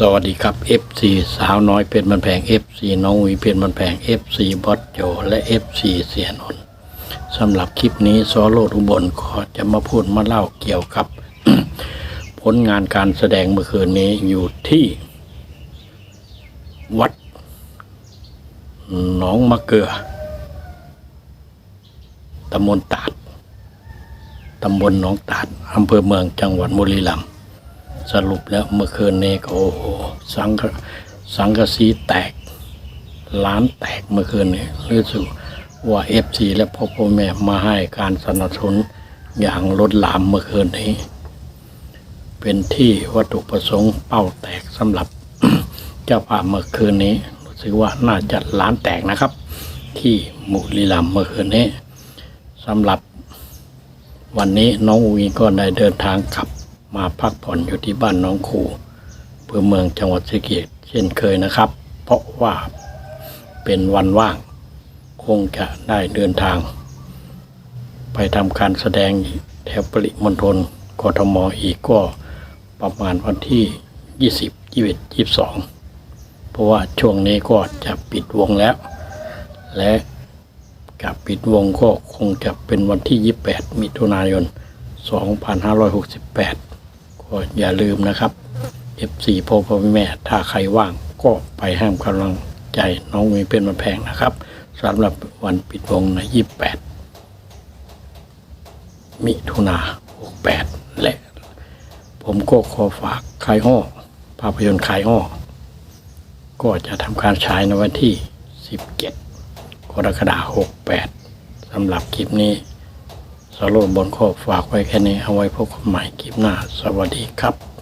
สวัสดีครับ FC สาวน้อยเป็นมันแพง FC น้องวีเป็นมันแพง FC บอสโจและ FC เสียนนสำหรับคลิปนี้ซอโลดอุบลขอจะมาพูดมาเล่าเกี่ยวกับ ผลงานการแสดงเมื่อคืนนี้อยู่ที่ วัดหนองมะเกลือตำบลตาดตำบลหนองตาดอำเภอเมืองจังหวัดบุรีรัมย์ สรุปแล้วเมื่อคืนนี้ก็โอ้โหสังกสังกสีแตกล้านแตกเมื่อคืนนี้รู้สึกว่าเอฟซีและพ่อพ่อแม่มาให้การสนับสนุนอย่างล้นหลามเมื่อคืนนี้ เป็นที่วัตถุประสงค์เป้าแตกสำหรับเจ้าภาพเมื่อคืนนี้รู้สึกว่าน่าจะล้านแตกนะครับ ที่มุรีรัมเมื่อคืนนี้สำหรับวันนี้น้องวีก็ได้เดินทางกลับ มาพักผ่อนอยู่ที่บ้านน้องครูเพื่อเมืองจังหวัดสะเกษเช่นเคยนะครับ เพราะว่าเป็นวันว่าง คงจะได้เดินทาง ไปทำการแสดงแถวปริมณฑลกทมอีกก็ประมาณวันที่ 20 21 22 เพราะว่าช่วงนี้ก็จะปิดวงแล้ว และกับปิดวงก็คงจะเป็นวันที่ 28 มิถุนายน 2568 ก็อย่าลืมนะครับ F4 พ่อพ่อแม่ถ้าใครว่างก็ไปให้กำลังใจน้องมีเป็นมันแพงนะครับสำหรับวันปิดวงใน 28 มิถุนา68 และ ผมก็ขอฝากคายห้อภาพยนตร์คายห้อก็จะทำการฉายในวันที่ 17กรกฎาคม68สำหรับคลิปนี้ สรุปบนข้อฝากไว้แค่นี้เอาไว้พบกันใหม่คลิปหน้า สวัสดีครับ